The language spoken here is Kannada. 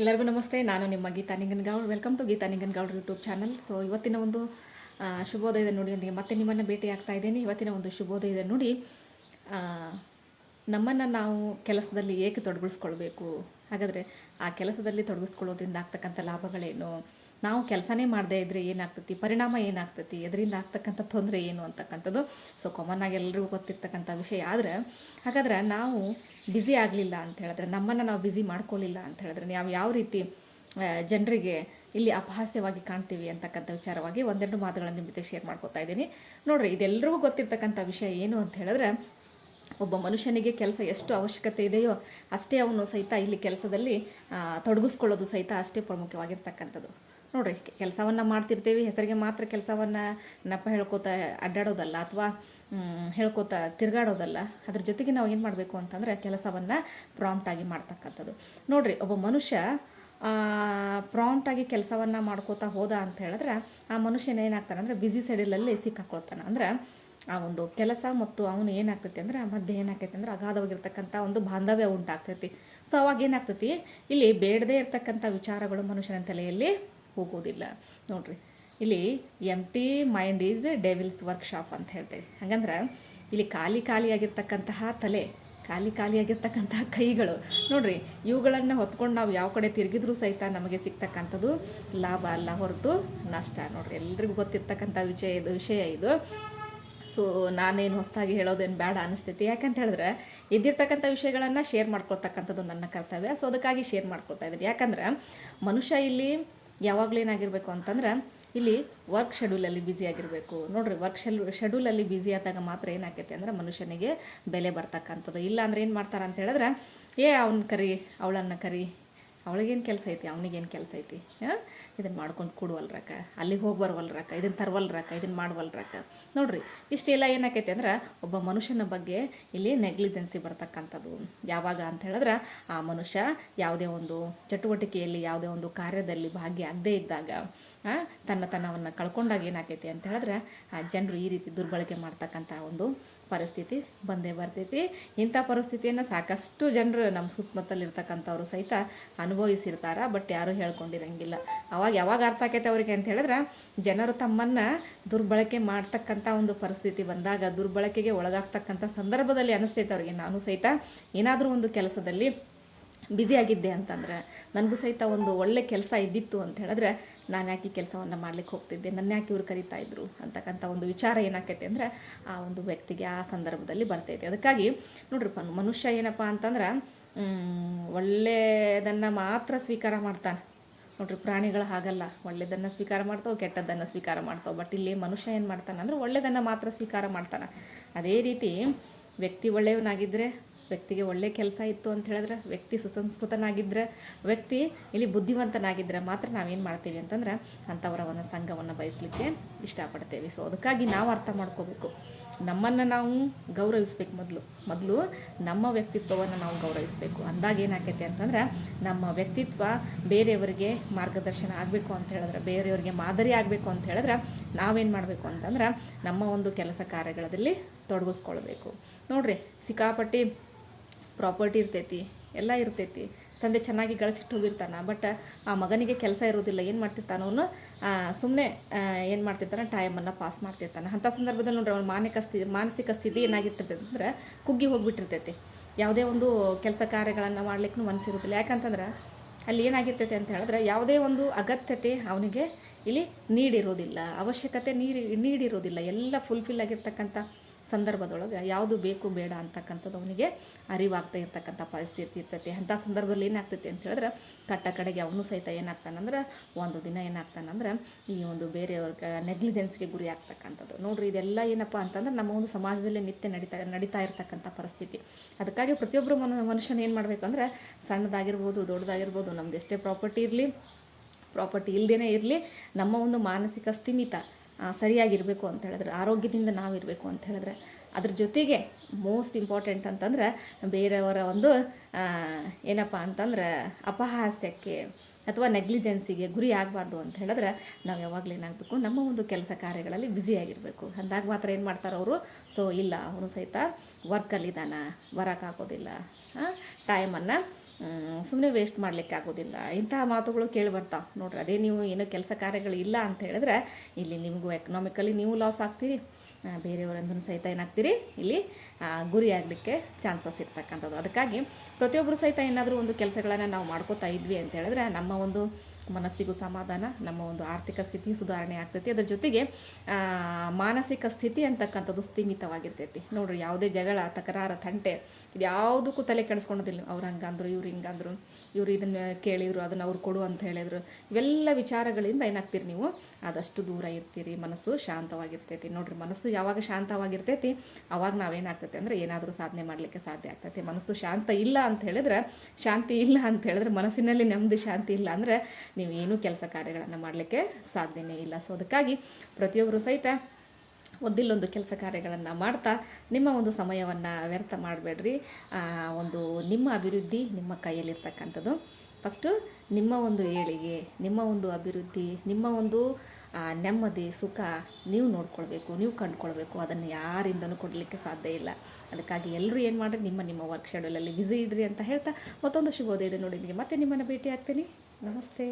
ಎಲ್ಲರಿಗೂ ನಮಸ್ತೆ. ನಾನು ನಿಮ್ಮ Geeta Ningangoud. Welcome to Geeta Ningangoud YouTube channel so ಇವತ್ತಿನ ಒಂದು ಶುಭೋದಯದ ನುಡಿಯೊಂದಿಗೆ ಮತ್ತೆ ನಿಮ್ಮನ್ನು ಭೇಟಿ ಆಗ್ತಾ ಇದ್ದೀನಿ. ಇವತ್ತಿನ ಒಂದು ಶುಭೋದಯದ ನುಡಿ ನಮ್ಮನ್ನು ನಾವು ಕೆಲಸದಲ್ಲಿ ಏಕೆ ತೊಡಗಿಸ್ಕೊಳ್ಬೇಕು? ಹಾಗಾದರೆ ಆ ಕೆಲಸದಲ್ಲಿ ತೊಡಗಿಸ್ಕೊಳ್ಳೋದ್ರಿಂದ ಆಗ್ತಕ್ಕಂಥ ಲಾಭಗಳೇನು? ನಾವು ಕೆಲಸನೇ ಮಾಡದೇ ಇದ್ದರೆ ಏನಾಗ್ತತಿ? ಪರಿಣಾಮ ಏನಾಗ್ತತಿ? ಅದರಿಂದ ಆಗ್ತಕ್ಕಂಥ ತೊಂದರೆ ಏನು ಅಂತಕ್ಕಂಥದ್ದು? ಸೊ ಕಾಮನ್ ಆಗಿ ಎಲ್ಲರಿಗೂ ಗೊತ್ತಿರ್ತಕ್ಕಂಥ ವಿಷಯ ಆದರೆ, ಹಾಗಾದ್ರೆ ನಾವು ಬ್ಯುಸಿ ಆಗಲಿಲ್ಲ ಅಂತ ಹೇಳಿದ್ರೆ, ನಮ್ಮನ್ನು ನಾವು ಬ್ಯುಸಿ ಮಾಡ್ಕೊಳ್ಳಿಲ್ಲ ಅಂತ ಹೇಳಿದ್ರೆ, ನಾವು ಯಾವ ರೀತಿ ಜನರಿಗೆ ಇಲ್ಲಿ ಅಪಹಾಸ್ಯವಾಗಿ ಕಾಣ್ತೀವಿ ಅಂತಕ್ಕಂಥ ವಿಚಾರವಾಗಿ ಒಂದೆರಡು ಮಾತುಗಳನ್ನು ನಿಮ್ಮ ಜೊತೆ ಶೇರ್ ಮಾಡ್ಕೊತಾ ಇದ್ದೀನಿ. ನೋಡ್ರಿ ಇದೆಲ್ಲರಿಗೂ ಗೊತ್ತಿರ್ತಕ್ಕಂಥ ವಿಷಯ ಏನು ಅಂತ ಹೇಳಿದ್ರೆ ಒಬ್ಬ ಮನುಷ್ಯನಿಗೆ ಕೆಲಸ ಎಷ್ಟು ಅವಶ್ಯಕತೆ ಇದೆಯೋ ಅಷ್ಟೇ ಅವನು ಸಹಿತ ಇಲ್ಲಿ ಕೆಲಸದಲ್ಲಿ ತೊಡಗಿಸ್ಕೊಳ್ಳೋದು ಸಹಿತ ಅಷ್ಟೇ ಪ್ರಮುಖವಾಗಿರ್ತಕ್ಕಂಥದ್ದು ನೋಡ್ರಿ, ಕೆಲಸವನ್ನು ಮಾಡ್ತಿರ್ತೀವಿ, ಹೆಸರಿಗೆ ಮಾತ್ರ ಕೆಲಸವನ್ನು ನಪ್ಪ ಹೇಳ್ಕೊತ ಅಡ್ಡಾಡೋದಲ್ಲ ಅಥವಾ ಹೇಳ್ಕೊತ ತಿರುಗಾಡೋದಲ್ಲ, ಅದ್ರ ಜೊತೆಗೆ ನಾವು ಏನು ಮಾಡಬೇಕು ಅಂತಂದರೆ ಕೆಲಸವನ್ನು ಪ್ರಾಂಪ್ಟಾಗಿ ಮಾಡ್ತಕ್ಕಂಥದ್ದು. ನೋಡ್ರಿ, ಒಬ್ಬ ಮನುಷ್ಯ ಪ್ರಾಂಪ್ಟಾಗಿ ಕೆಲಸವನ್ನು ಮಾಡ್ಕೋತಾ ಹೋದ ಅಂತ ಹೇಳಿದ್ರೆ ಆ ಮನುಷ್ಯನ ಏನಾಗ್ತಾನೆ ಅಂದರೆ ಬ್ಯುಸಿ ಸೆಡ್ಯೂಲಲ್ಲಿ ಸಿಕ್ಕಾಕೊಳ್ತಾನೆ. ಅಂದ್ರೆ ಆ ಒಂದು ಕೆಲಸ ಮತ್ತು ಅವನು ಏನಾಗ್ತೈತಿ ಅಂದ್ರೆ ಮಧ್ಯೆ ಏನಾಗ್ತೈತಿ ಅಂದ್ರೆ ಅಗಾಧವಾಗಿರ್ತಕ್ಕಂಥ ಒಂದು ಬಾಂಧವ್ಯ ಉಂಟಾಗ್ತೈತಿ. ಸೊ ಅವಾಗ ಏನಾಗ್ತೈತಿ? ಇಲ್ಲಿ ಬೇಡದೇ ಇರ್ತಕ್ಕಂಥ ವಿಚಾರಗಳು ಮನುಷ್ಯನ ತಲೆಯಲ್ಲಿ ಹೋಗೋದಿಲ್ಲ. ನೋಡ್ರಿ, ಇಲ್ಲಿ M T mind is devil's workshop ಅಂತ ಹೇಳ್ತೇವೆ. ಹಾಗಂದ್ರೆ, ಇಲ್ಲಿ ಖಾಲಿ ಖಾಲಿಯಾಗಿರ್ತಕ್ಕಂತಹ ತಲೆ, ಖಾಲಿ ಖಾಲಿಯಾಗಿರ್ತಕ್ಕಂತಹ ಕೈಗಳು, ನೋಡ್ರಿ, ಇವುಗಳನ್ನು ಹೊತ್ಕೊಂಡು ನಾವು ಯಾವ ಕಡೆ ತಿರುಗಿದ್ರೂ ಸಹಿತ ನಮಗೆ ಸಿಗ್ತಕ್ಕಂಥದ್ದು ಲಾಭ ಅಲ್ಲ ಹೊರತು ನಷ್ಟ. ನೋಡ್ರಿ, ಎಲ್ರಿಗೂ ಗೊತ್ತಿರ್ತಕ್ಕಂಥ ವಿಷಯ ಇದು ವಿಷಯ ಇದು. ಸೊ ನಾನೇನು ಹೊಸದಾಗಿ ಹೇಳೋದೇನು ಬೇಡ ಅನಿಸ್ತೈತಿ. ಯಾಕಂತ ಹೇಳಿದ್ರೆ ಇದ್ದಿರ್ತಕ್ಕಂಥ ವಿಷಯಗಳನ್ನು ಶೇರ್ ಮಾಡ್ಕೊಳ್ತಕ್ಕಂಥದ್ದು ನನ್ನ ಕರ್ತವ್ಯ. ಸೊ ಅದಕ್ಕಾಗಿ ಶೇರ್ ಮಾಡ್ಕೊಳ್ತಾ ಇದ್ದೀನಿ. ಯಾಕಂದ್ರೆ ಮನುಷ್ಯ ಇಲ್ಲಿ ಯಾವಾಗಲೂ ಏನಾಗಿರ್ಬೇಕು ಅಂತಂದ್ರೆ ಇಲ್ಲಿ ವರ್ಕ್ ಶೆಡ್ಯೂಲಲ್ಲಿ ಬ್ಯುಸಿ ಆಗಿರಬೇಕು. ನೋಡ್ರಿ ವರ್ಕ್ ಶೆಲ್ ಶೆಡ್ಯೂಲಲ್ಲಿ ಬ್ಯುಸಿ ಆದಾಗ ಮಾತ್ರ ಏನಾಕೈತೆ ಅಂದ್ರೆ ಮನುಷ್ಯನಿಗೆ ಬೆಲೆ ಬರ್ತಕ್ಕಂಥದ್ದು. ಇಲ್ಲ ಅಂದ್ರೆ ಏನು ಮಾಡ್ತಾರೆ ಅಂತ ಹೇಳಿದ್ರೆ, ಏ, ಅವ್ನ ಕರಿ, ಅವಳನ್ನು ಕರಿ. ಅವಳಿಗೇನು ಕೆಲಸ ಐತಿ? ಅವನಿಗೇನು ಕೆಲಸ ಐತಿ? ಇದನ್ನು ಮಾಡ್ಕೊಂಡು ಕೊಡುವಲ್ರಕ್ಕ ಅಲ್ಲಿಗೆ ಹೋಗಿ ಬರವಲ್ರಕ್ಕ ಇದನ್ನು ತರವಲ್ರಕ್ಕ ಇದನ್ನು ಮಾಡವಲ್ರಕ್ಕ ನೋಡ್ರಿ, ಇಷ್ಟೆಲ್ಲ ಏನಾಕೈತೆ ಅಂದ್ರೆ ಒಬ್ಬ ಮನುಷ್ಯನ ಬಗ್ಗೆ ಇಲ್ಲಿ ನೆಗ್ಲಿಜೆನ್ಸಿ ಬರ್ತಕ್ಕಂಥದ್ದು. ಯಾವಾಗ ಅಂತ ಹೇಳಿದ್ರೆ, ಆ ಮನುಷ್ಯ ಯಾವುದೇ ಒಂದು ಚಟುವಟಿಕೆಯಲ್ಲಿ, ಯಾವುದೇ ಒಂದು ಕಾರ್ಯದಲ್ಲಿ ಭಾಗಿಯಾಗದೇ ಇದ್ದಾಗ ತನ್ನ ಕಳ್ಕೊಂಡಾಗ ಏನಾಕೈತಿ ಅಂತ ಹೇಳಿದ್ರೆ, ಆ, ಜನರು ಈ ರೀತಿ ದುರ್ಬಳಕೆ ಮಾಡ್ತಕ್ಕಂಥ ಒಂದು ಪರಿಸ್ಥಿತಿ ಬಂದೇ ಬರ್ತೈತಿ. ಇಂಥ ಪರಿಸ್ಥಿತಿಯನ್ನು ಸಾಕಷ್ಟು ಜನರು ನಮ್ಮ ಸುತ್ತಮುತ್ತಲಿರ್ತಕ್ಕಂಥವ್ರು ಸಹಿತ ಅನುಭವಿಸಿರ್ತಾರ, ಬಟ್ ಯಾರೂ ಹೇಳ್ಕೊಂಡಿರಂಗಿಲ್ಲ. ಅವಾಗ ಯಾವಾಗ ಅರ್ಥ ಆಕೈತೆ ಅವ್ರಿಗೆ ಅಂತ ಹೇಳಿದ್ರೆ, ಜನರು ತಮ್ಮನ್ನು ದುರ್ಬಳಕೆ ಮಾಡ್ತಕ್ಕಂಥ ಒಂದು ಪರಿಸ್ಥಿತಿ ಬಂದಾಗ, ದುರ್ಬಳಕೆಗೆ ಒಳಗಾಗ್ತಕ್ಕಂಥ ಸಂದರ್ಭದಲ್ಲಿ ಅನಿಸ್ತೈತೆ ಅವ್ರಿಗೆ. ನಾನು ಸಹಿತ ಏನಾದರೂ ಒಂದು ಕೆಲಸದಲ್ಲಿ ಬ್ಯುಸಿ ಆಗಿದ್ದೆ ಅಂತಂದ್ರೆ ನನಗೂ ಸಹಿತ ಒಂದು ಒಳ್ಳೆ ಕೆಲಸ ಇದ್ದಿತ್ತು ಅಂತ ಹೇಳಿದ್ರೆ ನಾನು ಯಾಕೆ ಈ ಕೆಲಸವನ್ನು ಮಾಡ್ಲಿಕ್ಕೆ ಹೋಗ್ತಿದ್ದೆ? ನನ್ನ ಯಾಕೆ ಇವ್ರು ಕರಿತಾ ಇದ್ರು? ಅಂತಕ್ಕಂಥ ಒಂದು ವಿಚಾರ ಏನಾಕೈತೆ ಅಂದ್ರೆ ಆ ಒಂದು ವ್ಯಕ್ತಿಗೆ ಆ ಸಂದರ್ಭದಲ್ಲಿ ಬರ್ತೈತೆ. ಅದಕ್ಕಾಗಿ ನೋಡ್ರಿಪ್ಪ ಮನುಷ್ಯ ಏನಪ್ಪ ಅಂತಂದ್ರೆ ಒಳ್ಳೆಯದನ್ನು ಮಾತ್ರ ಸ್ವೀಕಾರ ಮಾಡ್ತಾನೆ. ನೋಡ್ರಿ, ಪ್ರಾಣಿಗಳು ಹಾಗಲ್ಲ. ಒಳ್ಳೆಯದನ್ನು ಸ್ವೀಕಾರ ಮಾಡ್ತಾವೆ, ಕೆಟ್ಟದ್ದನ್ನು ಸ್ವೀಕಾರ ಮಾಡ್ತಾವೆ ಬಟ್ ಇಲ್ಲಿ ಮನುಷ್ಯ ಏನು ಮಾಡ್ತಾನೆ ಅಂದರೆ ಒಳ್ಳೆಯದನ್ನು ಮಾತ್ರ ಸ್ವೀಕಾರ ಮಾಡ್ತಾನೆ. ಅದೇ ರೀತಿ ವ್ಯಕ್ತಿ ಒಳ್ಳೆಯವನಾಗಿದ್ದರೆ ವ್ಯಕ್ತಿಗೆ ಒಳ್ಳೆ ಕೆಲಸ ಇತ್ತು ಅಂತ ಹೇಳಿದ್ರೆ, ವ್ಯಕ್ತಿ ಸುಸಂಸ್ಕೃತನಾಗಿದ್ದರೆ ವ್ಯಕ್ತಿ ಇಲ್ಲಿ ಬುದ್ಧಿವಂತನಾಗಿದ್ದರೆ ಮಾತ್ರ ನಾವೇನು ಮಾಡ್ತೀವಿ ಅಂತಂದ್ರೆ ಅಂಥವರ ಒಂದು ಸಂಘವನ್ನು ಬಯಸಲಿಕ್ಕೆ ಇಷ್ಟಪಡ್ತೇವೆ. ಸೊ ಅದಕ್ಕಾಗಿ ನಾವು ಅರ್ಥ ಮಾಡ್ಕೋಬೇಕು. ನಮ್ಮನ್ನು ನಾವು ಗೌರವಿಸ್ಬೇಕು ಮೊದಲು. ಮೊದಲು ನಮ್ಮ ವ್ಯಕ್ತಿತ್ವವನ್ನು ನಾವು ಗೌರವಿಸಬೇಕು. ಅಂದಾಗ ಏನಾಕೈತೆ ಅಂತಂದ್ರೆ, ನಮ್ಮ ವ್ಯಕ್ತಿತ್ವ ಬೇರೆಯವರಿಗೆ ಮಾರ್ಗದರ್ಶನ ಆಗಬೇಕು ಅಂತ ಹೇಳಿದ್ರೆ, ಬೇರೆಯವರಿಗೆ ಮಾದರಿ ಆಗಬೇಕು ಅಂತ ಹೇಳಿದ್ರೆ, ನಾವೇನು ಮಾಡಬೇಕು ಅಂತಂದ್ರೆ, ನಮ್ಮ ಒಂದು ಕೆಲಸ ಕಾರ್ಯಗಳಲ್ಲಿ ತೊಡಗಿಸ್ಕೊಳ್ಬೇಕು. ನೋಡ್ರಿ, ಸಿಕ್ಕಾಪಟ್ಟಿ ಪ್ರಾಪರ್ಟಿ ಇರ್ತೈತಿ, ಎಲ್ಲ ಇರ್ತೈತಿ. ತಂದೆ ಚೆನ್ನಾಗಿ ಗಳಿಸಿಟ್ಟು ಹೋಗಿರ್ತಾನೆ ಬಟ್ ಆ ಮಗನಿಗೆ ಕೆಲಸ ಇರೋದಿಲ್ಲ, ಏನು ಮಾಡ್ತಿರ್ತಾನ ಅವನು ಸುಮ್ಮನೆ ಏನು ಮಾಡ್ತಿರ್ತಾನೆ ಟೈಮನ್ನು ಪಾಸ್ ಮಾಡ್ತಿರ್ತಾನೆ. ಅಂಥ ಸಂದರ್ಭದಲ್ಲಿ ನೋಡ್ರಿ, ಅವ್ನ ಮಾನಸಿಕ ಸ್ಥಿತಿ ಮಾನಸಿಕ ಸ್ಥಿತಿ ಏನಾಗಿರ್ತೈತೆ ಅಂದ್ರೆ ಕುಗ್ಗಿ ಹೋಗಿಬಿಟ್ಟಿರ್ತೈತಿ. ಯಾವುದೇ ಒಂದು ಕೆಲಸ ಕಾರ್ಯಗಳನ್ನು ಮಾಡ್ಲಿಕ್ಕೂ ಮನಸ್ಸಿರೋದಿಲ್ಲ ಯಾಕಂತಂದ್ರೆ, ಅಲ್ಲಿ ಏನಾಗಿರ್ತೈತೆ ಅಂತ ಹೇಳಿದ್ರೆ, ಯಾವುದೇ ಒಂದು ಅಗತ್ಯತೆ ಅವನಿಗೆ ಇಲ್ಲಿ ನೀಡಿರೋದಿಲ್ಲ. ಅವಶ್ಯಕತೆ ನೀಡಿ ನೀಡಿರೋದಿಲ್ಲ. ಎಲ್ಲ ಫುಲ್ಫಿಲ್ ಆಗಿರ್ತಕ್ಕಂಥ ಸಂದರ್ಭದೊಳಗೆ ಯಾವುದು ಬೇಕು ಬೇಡ ಅಂತಕ್ಕಂಥದ್ದು ಅವನಿಗೆ ಅರಿವಾಗ್ತಾ ಇರ್ತಕ್ಕಂಥ ಪರಿಸ್ಥಿತಿ ಇರ್ತೈತಿ. ಅಂಥ ಸಂದರ್ಭದಲ್ಲಿ ಏನಾಗ್ತೈತಿ ಅಂತ ಹೇಳಿದ್ರೆ ಕಟ್ಟ ಕಡೆಗೆ ಅವನು ಸಹಿತ ಏನಾಗ್ತಾನಂದ್ರೆ ಒಂದು ದಿನ ಏನಾಗ್ತಾನಂದ್ರೆ ಈ ಒಂದು ಬೇರೆಯವ್ರ ನೆಗ್ಲಿಜೆನ್ಸ್ಗೆ ಗುರಿ ಆಗ್ತಕ್ಕಂಥದ್ದು. ನೋಡ್ರಿ, ಇದೆಲ್ಲ ಏನಪ್ಪ ಅಂತಂದ್ರೆ ನಮ್ಮ ಒಂದು ಸಮಾಜದಲ್ಲಿ ನಿತ್ಯ ನಡೀತಾ ನಡೀತಾ ಇರ್ತಕ್ಕಂಥ ಪರಿಸ್ಥಿತಿ. ಅದಕ್ಕಾಗಿ ಪ್ರತಿಯೊಬ್ಬರು ಮನು, ಮನುಷ್ಯನ ಏನು ಮಾಡಬೇಕು ಅಂದರೆ ಸಣ್ಣದಾಗಿರ್ಬೋದು, ದೊಡ್ಡದಾಗಿರ್ಬೋದು ನಮ್ದು ಎಷ್ಟೇ ಪ್ರಾಪರ್ಟಿ ಇರಲಿ ಪ್ರಾಪರ್ಟಿ ಇಲ್ಲದೇ ಇರಲಿ, ನಮ್ಮ ಒಂದು ಮಾನಸಿಕ ಸ್ಥಿಮಿತ ಸರಿಯಾಗಿರಬೇಕು ಅಂತ ಹೇಳಿದ್ರೆ, ಆರೋಗ್ಯದಿಂದ ನಾವು ಇರಬೇಕು ಅಂತ ಹೇಳಿದ್ರೆ, ಅದ್ರ ಜೊತೆಗೆ ಮೋಸ್ಟ್ ಇಂಪಾರ್ಟೆಂಟ್ ಅಂತಂದ್ರೆ ಬೇರೆಯವರ ಒಂದು ಏನಪ್ಪ ಅಂತಂದ್ರೆ ಅಪಹಾಸ್ಯಕ್ಕೆ ಅಥವಾ ನೆಗ್ಲಿಜೆನ್ಸಿಗೆ ಗುರಿ ಆಗಬಾರ್ದು ಅಂತ ಹೇಳಿದ್ರೆ ನಾವು ಯಾವಾಗಲೂ ಏನಾಗಬೇಕು, ನಮ್ಮ ಒಂದು ಕೆಲಸ ಕಾರ್ಯಗಳಲ್ಲಿ ಬ್ಯುಸಿ ಆಗಿರಬೇಕು. ಅಂದಾಗ ಮಾತ್ರ ಏನು ಮಾಡ್ತಾರೆ ಅವರು? ಸೊ ಇಲ್ಲ ಅವನು ಸಹಿತ ವರ್ಕಲ್ಲಿದ್ದಾನ ಬರೋಕ್ಕಾಗೋದಿಲ್ಲ ಟೈಮನ್ನು ಸುಮ್ಮನೆ ವೇಸ್ಟ್ ಮಾಡಲಿಕ್ಕೆ ಆಗೋದಿಲ್ಲ. ಇಂತಹ ಮಾತುಗಳು ಕೇಳಿ ಬರ್ತಾವೆ. ನೋಡ್ರಿ, ಅದೇ ನೀವು ಏನೋ ಕೆಲಸ ಕಾರ್ಯಗಳು ಇಲ್ಲ ಅಂತ ಹೇಳಿದ್ರೆ ಇಲ್ಲಿ ನಿಮಗೂ ಎಕನಾಮಿಕಲಿ ನೀವು ಲಾಸ್ ಆಗ್ತೀರಿ. ಬೇರೆಯವರಂದ್ರೂ ಬೇರೆಯವರಂದೂ ಸಹಿತ ಏನಾಗ್ತೀರಿ? ಇಲ್ಲಿ ಗುರಿ ಆಗಲಿಕ್ಕೆ ಚಾನ್ಸಸ್ ಇರ್ತಕ್ಕಂಥದ್ದು. ಅದಕ್ಕಾಗಿ ಪ್ರತಿಯೊಬ್ಬರು ಸಹಿತ ಏನಾದರೂ ಒಂದು ಕೆಲಸಗಳನ್ನು ನಾವು ಮಾಡ್ಕೋತಾ ಇದ್ವಿ ಅಂತ ಹೇಳಿದ್ರೆ ನಮ್ಮ ಒಂದು ಮನಸ್ಸಿಗೂ ಸಮಾಧಾನ, ನಮ್ಮ ಒಂದು ಆರ್ಥಿಕ ಸ್ಥಿತಿ ಸುಧಾರಣೆ ಆಗ್ತೈತಿ. ಅದ್ರ ಜೊತೆಗೆ ಮಾನಸಿಕ ಸ್ಥಿತಿ ಅಂತಕ್ಕಂಥದ್ದು ಸ್ಥೀಮಿತವಾಗಿರ್ತೈತಿ. ನೋಡ್ರಿ, ಯಾವುದೇ ಜಗಳ, ತಕರಾರ ತಂಟೆ ಇದು ಯಾವುದಕ್ಕೂ ತಲೆ ಕೆಡಿಸ್ಕೊಳೋದಿಲ್ಲ ಅವ್ರು ಹಂಗಂದ್ರು, ಇವ್ರು ಹಿಂಗಂದ್ರು, ಇವ್ರು ಇದನ್ನ ಕೇಳಿದ್ರು, ಅದನ್ನು ಅವ್ರು ಕೊಡು ಅಂತ ಹೇಳಿದ್ರು. ಇವೆಲ್ಲ ವಿಚಾರಗಳಿಂದ ಏನಾಗ್ತೀರಿ ನೀವು? ಆದಷ್ಟು ದೂರ ಇರ್ತೀರಿ. ಮನಸ್ಸು ಶಾಂತವಾಗಿರ್ತೈತಿ. ನೋಡ್ರಿ, ಮನಸ್ಸು ಯಾವಾಗ ಶಾಂತವಾಗಿರ್ತೈತಿ, ಅವಾಗ ನಾವೇನಾಗ್ತೈತಿ ಅಂದ್ರೆ ಏನಾದರೂ ಸಾಧನೆ ಮಾಡಲಿಕ್ಕೆ ಸಾಧ್ಯ ಆಗ್ತೈತಿ. ಮನಸ್ಸು ಶಾಂತ ಇಲ್ಲ ಅಂತ ಹೇಳಿದ್ರೆ, ಶಾಂತಿ ಇಲ್ಲ ಅಂತ ಹೇಳಿದ್ರೆ ಮನಸ್ಸಿನಲ್ಲಿ ನೆಮ್ಮದಿ, ಶಾಂತಿ ಇಲ್ಲ ಅಂದರೆ ನೀವು ಏನೂ ಕೆಲಸ ಕಾರ್ಯಗಳನ್ನು ಮಾಡಲಿಕ್ಕೆ ಸಾಧ್ಯನೇ ಇಲ್ಲ. ಸೊ ಅದಕ್ಕಾಗಿ ಪ್ರತಿಯೊಬ್ಬರು ಸಹಿತ ಒಂದಿಲ್ಲೊಂದು ಕೆಲಸ ಕಾರ್ಯಗಳನ್ನು ಮಾಡ್ತಾ ನಿಮ್ಮ ಒಂದು ಸಮಯವನ್ನು ವ್ಯರ್ಥ ಮಾಡಬೇಡ್ರಿ. ಒಂದು ನಿಮ್ಮ ಅಭಿವೃದ್ಧಿ ನಿಮ್ಮ ಕೈಯಲ್ಲಿರ್ತಕ್ಕಂಥದ್ದು. ಫಸ್ಟು ನಿಮ್ಮ ಒಂದು ಏಳಿಗೆ, ನಿಮ್ಮ ಒಂದು ಅಭಿವೃದ್ಧಿ, ನಿಮ್ಮ ಒಂದು ನೆಮ್ಮದಿ, ಸುಖ ನೀವು ನೋಡ್ಕೊಳ್ಬೇಕು, ನೀವು ಕಂಡುಕೊಳ್ಬೇಕು. ಅದನ್ನು ಯಾರಿಂದನೂ ಕೊಡಲಿಕ್ಕೆ ಸಾಧ್ಯ ಇಲ್ಲ. ಅದಕ್ಕಾಗಿ ಎಲ್ಲರೂ ಏನು ಮಾಡಿರಿ, ನಿಮ್ಮ ನಿಮ್ಮ ವರ್ಕ್ ಶೆಡ್ಯೂಲಲ್ಲಿ ಬ್ಯುಸಿ ಇಡ್ರಿ ಅಂತ ಹೇಳ್ತಾ ಮತ್ತೊಂದು ಶುಭೋದಯ ನೋಡಿ ನಿಮಗೆ ಮತ್ತೆ ನಿಮ್ಮನ್ನು ಭೇಟಿ ಆಗ್ತೀನಿ ನಮಸ್ತೆ